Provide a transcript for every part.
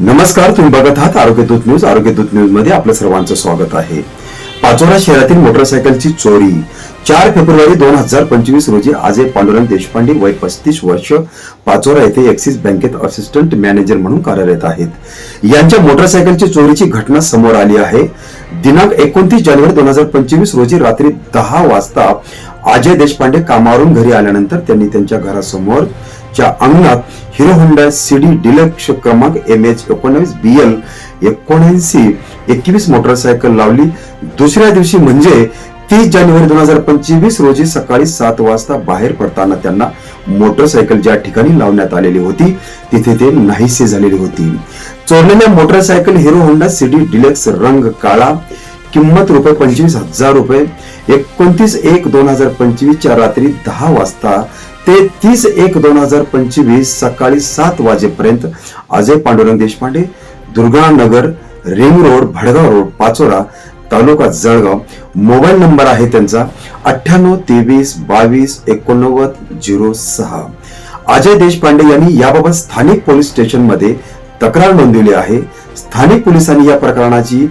नमस्कार तुम्ही बघत आहात आरोग्य दूत न्यूज. आरोग्य दूत न्यूजमध्ये आपलं सर्वांचं स्वागत आहे. पाचोरा शहरातील मोटरसायकलची चोरी. चार फेब्रुवारी दोन हजार पंचवीस रोजी अजय पांडुरंग देशपांडे वय पस्तीस वर्ष पाचोरा येथे एक्सिस बँकेत असिस्टंट मॅनेजर म्हणून कार्यरत आहेत. यांच्या मोटरसायकलची चोरीची घटना समोर आली आहे. दिनांक एकोणतीस जानेवारी दोन हजार पंचवीस रोजी रात्री दहा वाजता अजय देशपांडे कामावरून घरी आल्यानंतर त्यांनी त्यांच्या घरासमोर च्या अंगणात हिरो होंडा सीडी डिलक्स क्रमांक एम एच एकोणावीस बी एल एकोणऐंशी एकवीस मोटरसायकल लावली. दुसऱ्या दिवशी म्हणजे तीस जानेवारी दोन हजार पंचवीस रोजी सकाळी सात वाजता बाहेर पडताना त्यांना मोटरसायकल ज्या ठिकाणी लावण्यात आलेली होती तिथे ते नाहीसे झालेली होती. चोरलेल्या motorcycle Hero Honda CD Deluxe रंग काळा किंमत रुपये पंचवीस हजार रुपये. एकोणतीस एक दोन हजार पंचवीसच्या रात्री दहा वाजता ते तीस एक दोन हजार पंचवीस सकाळी सात वाजेपर्यंत Ajay Pandurang Deshpande Durganagar ring road Bhadgaon road Pachora taluka Jalgaon. Mobile number आहे त्यांचा अठ्ठ्याण्णव तेवीस बावीस एकोणनव्वद झिरो सहा. अजय देशपांडे यांनी याबाबत स्थानिक पोलीस स्टेशनमध्ये तक्रार नोंदवली आहे. स्थानिक पोलिसांनी या प्रकरणाची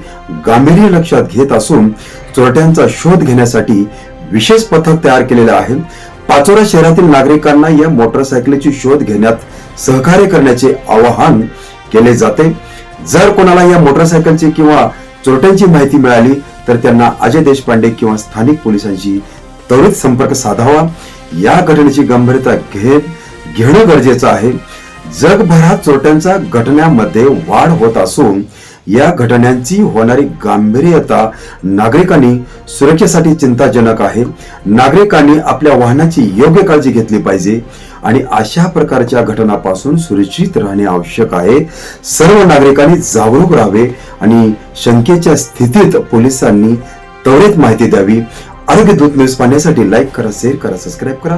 गांभीर्य लक्षात घेत असून चोरट्यांचा शोध घेण्यासाठी विशेष पथक तयार केलेलं आहे. पाचोरा शहरातील नागरिकांना या मोटरसायकलीची शोध घेण्यात सहकार्य करण्याचे आवाहन केले जाते. जर कोणाला या मोटरसायकलची किंवा चोरट्यांची माहिती मिळाली तर त्यांना अजय देशपांडे किंवा स्थानिक पोलिसांशी त्वरित संपर्क साधावा. या घटनेची गंभीरता घेत घेणं गरजेचं आहे. जगभरात चोरट्यांच्या घटनांमध्ये वाढ होत असून या घटनांची होणारी गांभीर्यता नागरिकांनी सुरक्षेसाठी चिंताजनक आहे. नागरिकांनी आपल्या वाहनाची योग्य काळजी घेतली पाहिजे आणि अशा प्रकारच्या घटनापासून सुरक्षित राहणे आवश्यक आहे. सर्व नागरिकांनी जागरूक राहावे आणि शंकेच्या स्थितीत पोलिसांनी त्वरित माहिती द्यावी. आरोग्य दूत न्यूज पाहण्यासाठी लाईक करा शेअर करा सबस्क्राईब करा.